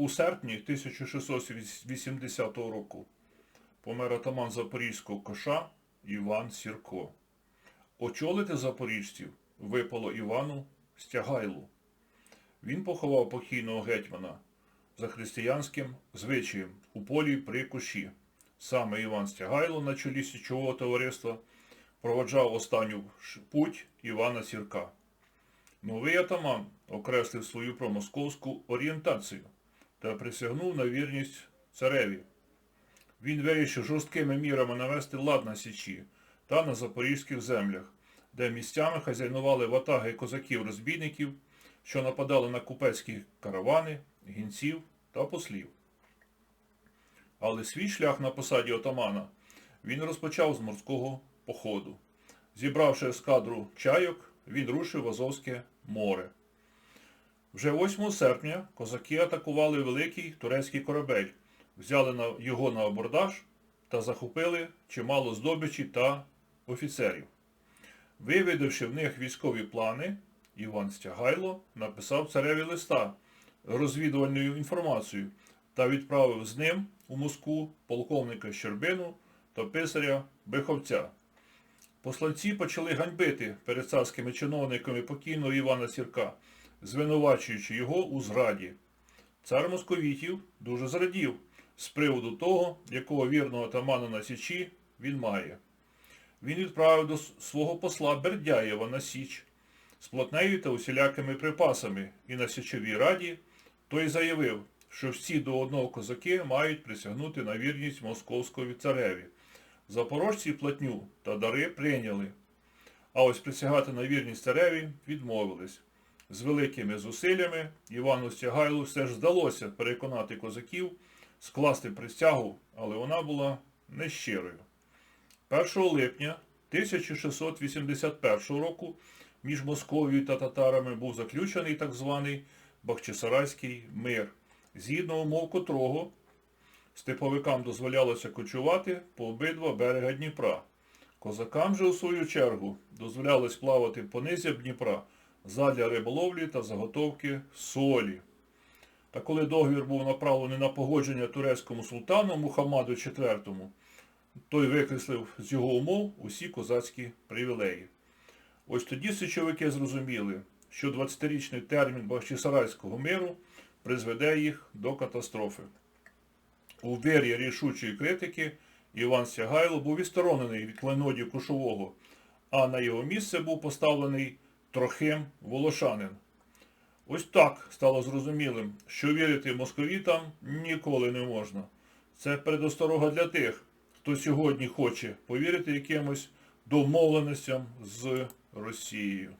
У серпні 1680 року помер атаман Запорізького коша Іван Сірко. Очолити запоріжців випало Івану Стягайлу. Він поховав покійного гетьмана за християнським звичаєм у полі при коші. Саме Іван Стягайло на чолі січового товариства проводжав останню путь Івана Сірка. Новий атаман окреслив свою промосковську орієнтацію та присягнув на вірність цареві. Він вирішив жорсткими мірами навести лад на Січі та на запорізьких землях, де місцями хазяйнували ватаги козаків-розбійників, що нападали на купецькі каравани, гінців та послів. Але свій шлях на посаді отамана він розпочав з морського походу. Зібравши ескадру чайок, він рушив в Азовське море. Вже 8 серпня козаки атакували великий турецький корабель, взяли його на абордаж та захопили чимало здобичі та офіцерів. Вивідавши в них військові плани, Іван Стягайло написав цареві листа розвідувальною інформацією та відправив з ним у Москву полковника Щербину та писаря Беховця. Посланці почали ганьбити перед царськими чиновниками покійного Івана Сірка, звинувачуючи його у зраді. Цар московітів дуже зрадів з приводу того, якого вірного атамана на Січі він має. Він відправив до свого посла Бердяєва на Січ з плотнею та усілякими припасами, і на Січовій раді той заявив, що всі до одного козаки мають присягнути на вірність московської цареві. Запорожці платню та дари прийняли, а ось присягати на вірність цареві відмовились. З великими зусиллями Івану Стягайлу все ж вдалося переконати козаків скласти присягу, але вона була нещирою. 1 липня 1681 року між Московією та татарами був заключений так званий Бахчисарайський мир, згідно умов котрого степовикам дозволялося кочувати по обидва берега Дніпра. Козакам же, у свою чергу, дозволялось плавати по низям Дніпра задля риболовлі та заготовки солі. Та коли договір був направлений на погодження турецькому султану Мухаммаду IV, той викреслив з його умов усі козацькі привілеї. Ось тоді січовики зрозуміли, що 20-річний термін Бахчисарайського миру призведе їх до катастрофи. У вирі рішучої критики Іван Сягайло був відсторонений від клейнодів Кушового, а на його місце був поставлений Трохим Волошанин. Ось так стало зрозумілим, що вірити московітам ніколи не можна. Це предосторога для тих, хто сьогодні хоче повірити якимось домовленостям з Росією.